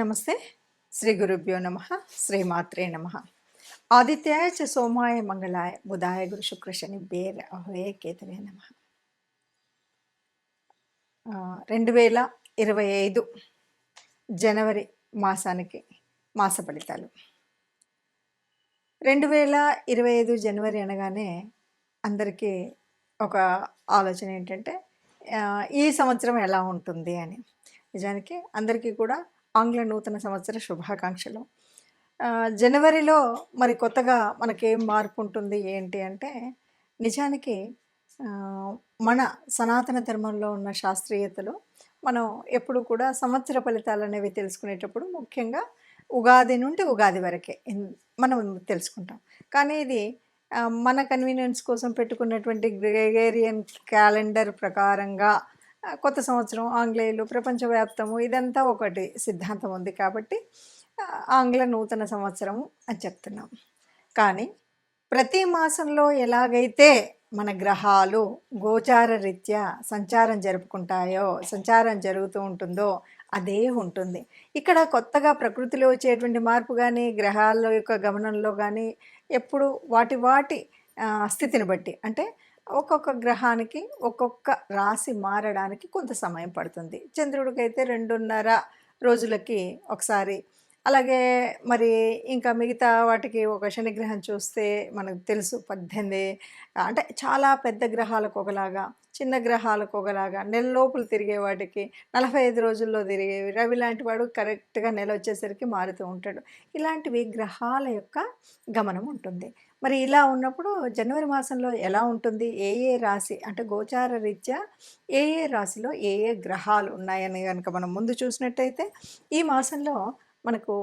నమస్తే. శ్రీ గురుభ్యో నమ. శ్రీమాత్రే నమ. ఆదిత్యాయ చ సోమాయ మంగళాయ బుధాయ గురు శుక్ర శని బేర్ అహోయ కేతవే నమ. రెండు వేల ఇరవై ఐదు జనవరి మాసానికి మాస ఫలితాలు. రెండు వేల ఇరవై ఐదు జనవరి అనగానే అందరికీ ఒక ఆలోచన ఏంటంటే ఈ సంవత్సరం ఎలా ఉంటుంది అని. నిజానికి అందరికీ కూడా ఆంగ్ల నూతన సంవత్సర శుభాకాంక్షలు. జనవరిలో మరి కొత్తగా మనకేం మార్పు ఉంటుంది ఏంటి అంటే నిజానికి మన సనాతన ధర్మంలో ఉన్న శాస్త్రీయతలు మనం ఎప్పుడు కూడా సంవత్సర ఫలితాలు అనేవి తెలుసుకునేటప్పుడు ముఖ్యంగా ఉగాది నుండి ఉగాది వరకే మనం తెలుసుకుంటాం. కానీ ఇది మన కన్వీనియన్స్ కోసం పెట్టుకున్నటువంటి గ్రెగేరియన్ క్యాలెండర్ ప్రకారంగా కొత్త సంవత్సరం ఆంగ్లేయులు ప్రపంచవ్యాప్తము ఇదంతా ఒకటి సిద్ధాంతం ఉంది కాబట్టి ఆంగ్ల నూతన సంవత్సరం అని చెప్తున్నాం. కానీ ప్రతి మాసంలో ఎలాగైతే మన గ్రహాలు గోచార రీత్యా సంచారం జరుపుకుంటాయో సంచారం జరుగుతూ ఉంటుందో అదే ఉంటుంది. ఇక్కడ కొత్తగా ప్రకృతిలో వచ్చేటువంటి మార్పు కానీ గ్రహాల యొక్క గమనంలో కానీ ఎప్పుడు వాటి వాటి స్థితిని బట్టి. అంటే ఒక్కొక్క గ్రహానికి ఒక్కొక్క రాశి మారడానికి కొంత సమయం పడుతుంది. చంద్రుడికైతే రెండున్నర రోజులకి ఒకసారి. అలాగే మరి ఇంకా మిగతా వాటికి ఒక శనిగ్రహం చూస్తే మనకు తెలుసు పద్దెనిమిది. అంటే చాలా పెద్ద గ్రహాలకు ఒకలాగా చిన్న గ్రహాలకు ఒకలాగా నెల లోపల తిరిగే వాటికి నలభై ఐదు రోజుల్లో తిరిగేవి రవి లాంటి వాడు కరెక్ట్గా నెల వచ్చేసరికి మారుతూ ఉంటాడు. ఇలాంటివి గ్రహాల యొక్క గమనం ఉంటుంది. మరి ఇలా ఉన్నప్పుడు జనవరి మాసంలో ఎలా ఉంటుంది? ఏ ఏ రాశి? అంటే గోచార రీత్యా ఏ ఏ రాశిలో ఏ ఏ గ్రహాలు ఉన్నాయని కనుక మనం ముందు చూసినట్టయితే ఈ మాసంలో మనకు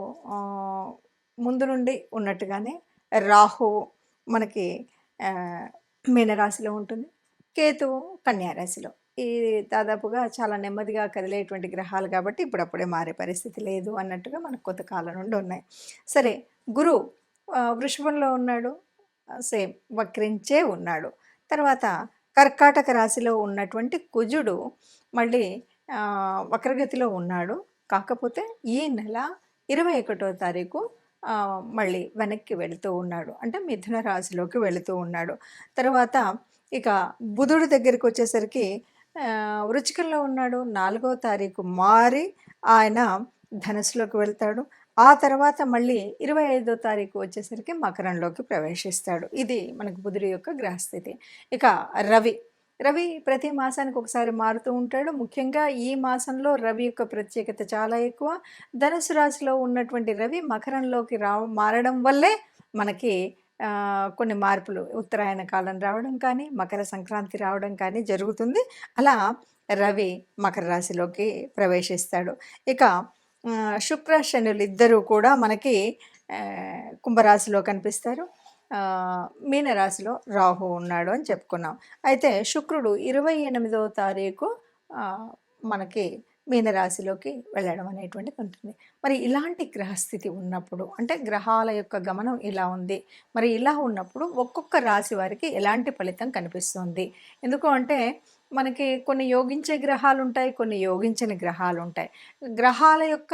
ముందు నుండి ఉన్నట్టుగానే రాహువు మనకి మీనరాశిలో ఉంటుంది. కేతువు కన్యారాశిలో ఈ దాదాపుగా చాలా నెమ్మదిగా కదిలేటువంటి గ్రహాలు కాబట్టి ఇప్పుడప్పుడే మారే పరిస్థితి లేదు అన్నట్టుగా మనకు కొంతకాలం నుండి ఉన్నాయి. సరే గురువు వృషభంలో ఉన్నాడు. సేమ్ వక్రించే ఉన్నాడు. తర్వాత కర్కాటక రాశిలో ఉన్నటువంటి కుజుడు మళ్ళీ వక్రగతిలో ఉన్నాడు. కాకపోతే ఈ నెల ఇరవై ఒకటో తారీఖు మళ్ళీ వెనక్కి వెళుతూ ఉన్నాడు. అంటే మిథున రాశిలోకి వెళుతూ ఉన్నాడు. తర్వాత ఇక బుధుడు దగ్గరికి వచ్చేసరికి ఆ, వృచ్చికంలో ఉన్నాడు. నాలుగో తారీఖు మారి ఆయన ధనస్సులోకి వెళ్తాడు. ఆ తర్వాత మళ్ళీ ఇరవై ఐదో తారీఖు వచ్చేసరికి మకరంలోకి ప్రవేశిస్తాడు. ఇది మనకు బుధుడి యొక్క గ్రహస్థితి. ఇక రవి రవి ప్రతి మాసానికి ఒకసారి మారుతూ ఉంటాడు. ముఖ్యంగా ఈ మాసంలో రవి యొక్క ప్రత్యేకత చాలా ఎక్కువ. ధనుసు రాశిలో ఉన్నటువంటి రవి మకరంలోకి రా మారడం వల్లే మనకి కొన్ని మార్పులు ఉత్తరాయణ కాలం రావడం కానీ మకర సంక్రాంతి రావడం కానీ జరుగుతుంది. అలా రవి మకర రాశిలోకి ప్రవేశిస్తాడు. ఇక శుక్ర శనులు ఇద్దరూ కూడా మనకి కుంభరాశిలో కనిపిస్తారు. మీనరాశిలో రాహు ఉన్నాడు అని చెప్పుకున్నాం. అయితే శుక్రుడు ఇరవై ఎనిమిదవ తారీఖు మనకి మీనరాశిలోకి వెళ్ళడం అనేటువంటిది ఉంటుంది. మరి ఇలాంటి గ్రహస్థితి ఉన్నప్పుడు అంటే గ్రహాల యొక్క గమనం ఇలా ఉంది. మరి ఇలా ఉన్నప్పుడు ఒక్కొక్క రాశి వారికి ఎలాంటి ఫలితం కనిపిస్తుంది? ఎందుకు అంటే మనకి కొన్ని యోగించే గ్రహాలు ఉంటాయి కొన్ని యోగించని గ్రహాలు ఉంటాయి. గ్రహాల యొక్క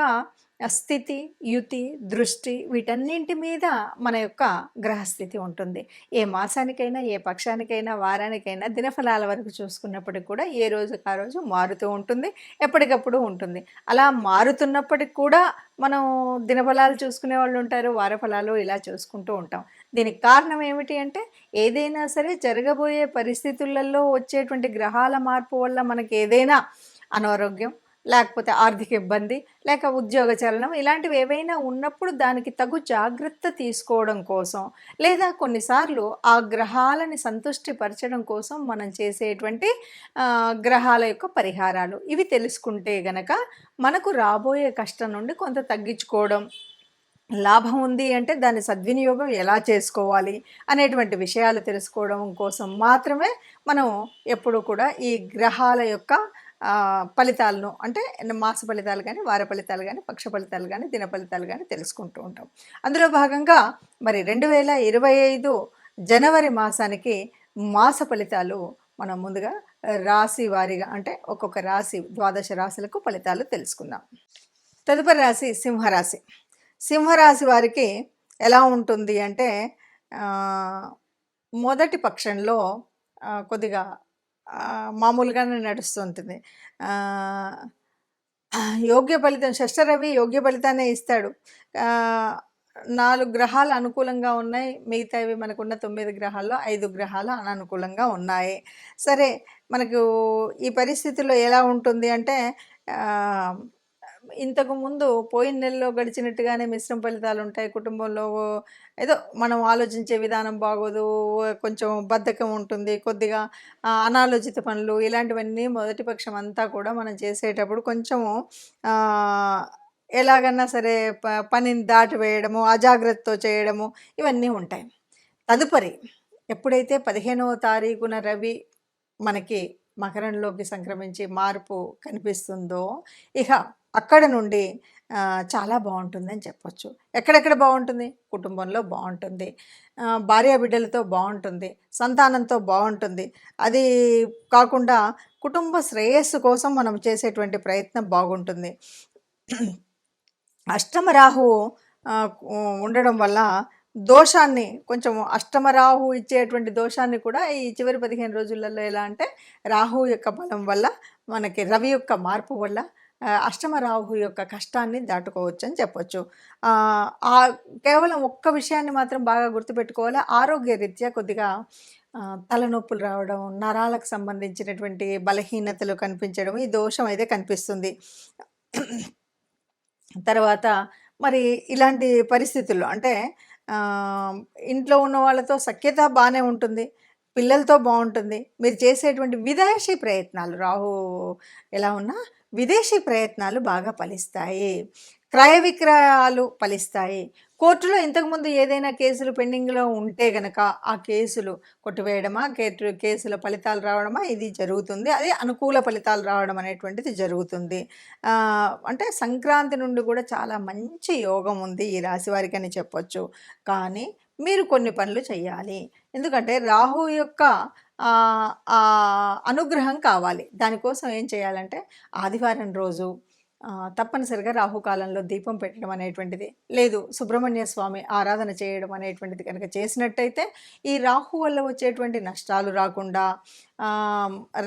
స్థితి యుతి దృష్టి వీటన్నింటి మీద మన యొక్క గ్రహస్థితి ఉంటుంది. ఏ మాసానికైనా ఏ పక్షానికైనా వారానికైనా దినఫలాల వరకు చూసుకున్నప్పటికి కూడా ఏ రోజుకి ఆ రోజు మారుతూ ఉంటుంది ఎప్పటికప్పుడు ఉంటుంది. అలా మారుతున్నప్పటికి కూడా మనం దినఫలాలు చూసుకునే వాళ్ళు ఉంటారు వార ఫలాలు ఇలా చూసుకుంటూ ఉంటాం. దీనికి కారణం ఏమిటి అంటే ఏదైనా సరే జరగబోయే పరిస్థితులలో వచ్చేటువంటి గ్రహాల మార్పు వల్ల మనకి ఏదైనా అనారోగ్యం లేకపోతే ఆర్థిక ఇబ్బంది లేక ఉద్యోగ చలనం ఇలాంటివి ఏవైనా ఉన్నప్పుడు దానికి తగు జాగ్రత్త తీసుకోవడం కోసం లేదా కొన్నిసార్లు ఆ గ్రహాలని సంతుష్టిపరచడం కోసం మనం చేసేటువంటి గ్రహాల యొక్క పరిహారాలు. ఇవి తెలుసుకుంటే గనక మనకు రాబోయే కష్టం నుండి కొంత తగ్గించుకోవడం లాభం ఉంది అంటే దాని సద్వినియోగం ఎలా చేసుకోవాలి అనేటువంటి విషయాలు తెలుసుకోవడం కోసం మాత్రమే మనం ఎప్పుడూ కూడా ఈ గ్రహాల యొక్క ఫలితాలను అంటే మాస ఫలితాలు కానీ వార ఫలితాలు కానీ పక్ష ఫలితాలు కానీ దిన ఫలితాలు కానీ తెలుసుకుంటూ ఉంటాం. అందులో భాగంగా మరి రెండు వేల ఇరవై ఐదు జనవరి మాసానికి మాస ఫలితాలు మనం ముందుగా రాశి వారిగా అంటే ఒక్కొక్క రాశి ద్వాదశ రాశులకు ఫలితాలు తెలుసుకుందాం. తదుపరి రాశి సింహరాశి. సింహరాశి వారికి ఎలా ఉంటుంది అంటే మొదటి పక్షంలో కొద్దిగా మామూలుగానే నడుస్తుంటుంది ఉంటుంది. యోగ్య ఫలితం షష్టరవి యోగ్య ఫలితాన్ని ఇస్తాడు. నాలుగు గ్రహాలు అనుకూలంగా ఉన్నాయి. మిగతావి మనకున్న తొమ్మిది గ్రహాల్లో ఐదు గ్రహాలు అననుకూలంగా ఉన్నాయి. సరే మనకు ఈ పరిస్థితుల్లో ఎలా ఉంటుంది అంటే ఇంతకు ముందు పోయిన నెలలో గడిచినట్టుగానే మిశ్రమ ఫలితాలు ఉంటాయి. కుటుంబంలో ఏదో మనం ఆలోచించే విధానం బాగోదు కొంచెం బద్ధకం ఉంటుంది కొద్దిగా అనాలోచిత పనులు ఇలాంటివన్నీ మొదటి పక్షం అంతా కూడా మనం చేసేటప్పుడు కొంచెము ఎలాగన్నా సరే ప పనిని దాటివేయడము అజాగ్రత్తతో చేయడము ఇవన్నీ ఉంటాయి. తదుపరి ఎప్పుడైతే పదిహేనవ తారీఖున రవి మనకి మకరంలోకి సంక్రమించి మార్పు కనిపిస్తుందో ఇక అక్కడ నుండి చాలా బాగుంటుందని చెప్పొచ్చు. ఎక్కడెక్కడ బాగుంటుంది? కుటుంబంలో బాగుంటుంది. భార్యా బిడ్డలతో బాగుంటుంది. సంతానంతో బాగుంటుంది. అది కాకుండా కుటుంబ శ్రేయస్సు కోసం మనం చేసేటువంటి ప్రయత్నం బాగుంటుంది. అష్టమరాహువు ఉండడం వల్ల దోషాన్ని కొంచెం అష్టమరాహు ఇచ్చేటువంటి దోషాన్ని కూడా ఈ చివరి పదిహేను రోజులలో ఎలా అంటే రాహు యొక్క బలం వల్ల మనకి రవి యొక్క మార్పు వల్ల అష్టమ రాహు యొక్క కష్టాన్ని దాటుకోవచ్చు అని చెప్పొచ్చు. ఆ, కేవలం ఒక్క విషయాన్ని మాత్రం బాగా గుర్తుపెట్టుకోవాలి. ఆరోగ్య రీత్యా కొద్దిగా తలనొప్పులు రావడం నరాలకు సంబంధించినటువంటి బలహీనతలు కనిపించడం ఈ దోషం అయితే కనిపిస్తుంది. తర్వాత మరి ఇలాంటి పరిస్థితుల్లో అంటే ఇంట్లో ఉన్న వాళ్ళతో సఖ్యత బాగానే ఉంటుంది పిల్లలతో బాగుంటుంది. మీరు చేసేటువంటి విదేశీ ప్రయత్నాలు రాహు ఎలా ఉన్నా విదేశీ ప్రయత్నాలు బాగా ఫలిస్తాయి. క్రయ విక్రయాలు ఫలిస్తాయి. కోర్టులో ఇంతకుముందు ఏదైనా కేసులు పెండింగ్లో ఉంటే గనక ఆ కేసులు కొట్టివేయడమా? కేటు కేసుల ఫలితాలు రావడమా? ఇది జరుగుతుంది. అది అనుకూల ఫలితాలు రావడం అనేటువంటిది జరుగుతుంది. అంటే సంక్రాంతి నుండి కూడా చాలా మంచి యోగం ఉంది ఈ రాశి వారికి అని చెప్పొచ్చు. కానీ మీరు కొన్ని పనులు చేయాలి. ఎందుకంటే రాహు యొక్క అనుగ్రహం కావాలి. దానికోసం ఏం చేయాలంటే ఆదివారం రోజు తప్పనిసరిగా రాహుకాలంలో దీపం పెట్టడం అనేటువంటిది. లేదు సుబ్రహ్మణ్య స్వామి ఆరాధన చేయడం అనేటువంటిది కనుక చేసినట్టయితే ఈ రాహు వల్ల వచ్చేటువంటి నష్టాలు రాకుండా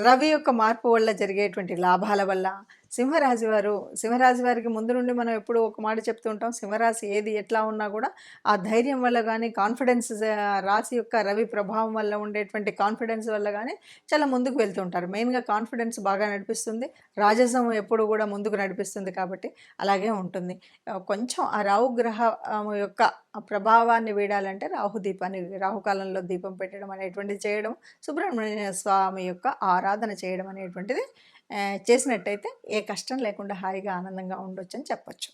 రవి యొక్క మార్పు వల్ల జరిగేటువంటి లాభాల వల్ల సింహరాశి వారు సింహరాశి వారికి ముందు నుండి మనం ఎప్పుడు ఒక మాట చెప్తూ ఉంటాం సింహరాశి ఏది ఎట్లా ఉన్నా కూడా ఆ ధైర్యం వల్ల కానీ కాన్ఫిడెన్స్ రాశి యొక్క రవి ప్రభావం వల్ల ఉండేటువంటి కాన్ఫిడెన్స్ వల్ల కానీ చాలా ముందుకు వెళ్తుంటారు మెయిన్గా కాన్ఫిడెన్స్ బాగా నడిపిస్తుంది. రాజసం ఎప్పుడు కూడా ముందుకు నడిపిస్తుంది కాబట్టి అలాగే ఉంటుంది. కొంచెం ఆ రాహు గ్రహ యొక్క ప్రభావాన్ని వీడాలంటే రాహు దీపాన్ని రాహుకాలంలో దీపం పెట్టడం అనేటువంటిది చేయడం సుబ్రహ్మణ్య స్వామి యొక్క ఆరాధన చేయడం అనేటువంటిది చేసినట్టయితే ఏ కష్టం లేకుండా హాయిగా ఆనందంగా ఉండొచ్చు అని చెప్పచ్చు.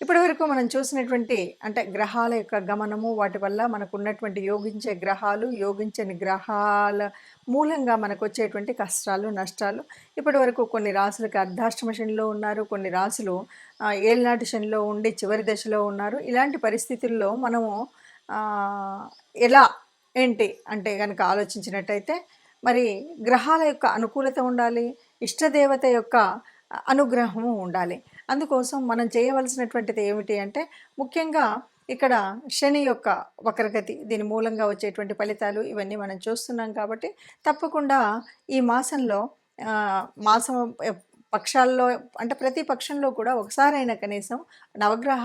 ఇప్పటి వరకు మనం చూసినటువంటి అంటే గ్రహాల యొక్క గమనము వాటి వల్ల మనకు ఉన్నటువంటి యోగించే గ్రహాలు యోగించని గ్రహాల మూలంగా మనకు వచ్చేటువంటి కష్టాలు నష్టాలు. ఇప్పటి వరకు కొన్ని రాసులకు అర్ధాష్టమ శనిలో ఉన్నారు కొన్ని రాసులు ఆ, ఏళ్ళనాటి శనిలో ఉండి చివరి దశలో ఉన్నారు. ఇలాంటి పరిస్థితుల్లో మనము ఎలా ఏంటి అంటే కనుక ఆలోచించినట్టయితే మరి గ్రహాల యొక్క అనుకూలత ఉండాలి ఇష్టదేవత యొక్క అనుగ్రహము ఉండాలి. అందుకోసం మనం చేయవలసినటువంటిది ఏమిటి అంటే ముఖ్యంగా ఇక్కడ శని యొక్క వక్రగతి దీని మూలంగా వచ్చేటువంటి ఫలితాలు ఇవన్నీ మనం చూస్తున్నాం కాబట్టి తప్పకుండా ఈ మాసంలో మాసం పక్షాల్లో అంటే ప్రతి పక్షంలో కూడా ఒకసారైనా కనీసం నవగ్రహ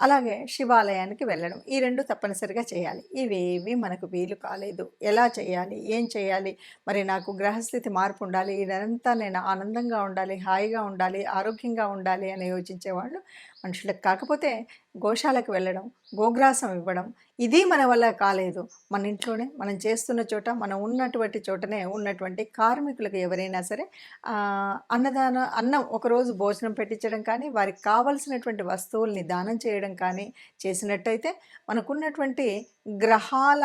అలాగే శివాలయానికి వెళ్ళడం. ఈ రెండు తప్పనిసరిగా చేయాలి. ఇవేవి మనకు వీలు కాలేదు. ఎలా చేయాలి? ఏం చేయాలి? మరి నాకు గ్రహస్థితి మార్పు ఉండాలి. ఇదంతా నేను ఆనందంగా ఉండాలి హాయిగా ఉండాలి ఆరోగ్యంగా ఉండాలి అని యోచించేవాళ్ళు మనుషులకు. కాకపోతే గోశాలకు వెళ్ళడం గోగ్రాసం ఇవ్వడం ఇది మన వల్ల కాలేదు. మన ఇంట్లోనే మనం చేస్తున్న చోట మనం ఉన్నటువంటి చోటనే ఉన్నటువంటి కార్మికులకు ఎవరైనా సరే అన్నదానం అన్నం ఒకరోజు భోజనం పెట్టించడం కానీ వారికి కావలసినటువంటి వస్తువుల్ని దానం చేయడం కానీ చేసినట్టయితే మనకున్నటువంటి గ్రహాల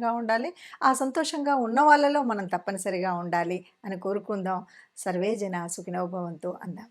సంతోషంగా ఉండాలి. ఆ సంతోషంగా ఉన్న వాళ్ళలో మనం తప్పనిసరిగా ఉండాలి అని కోరుకుందాం. సర్వే జన సుఖినోభవంతో అందాం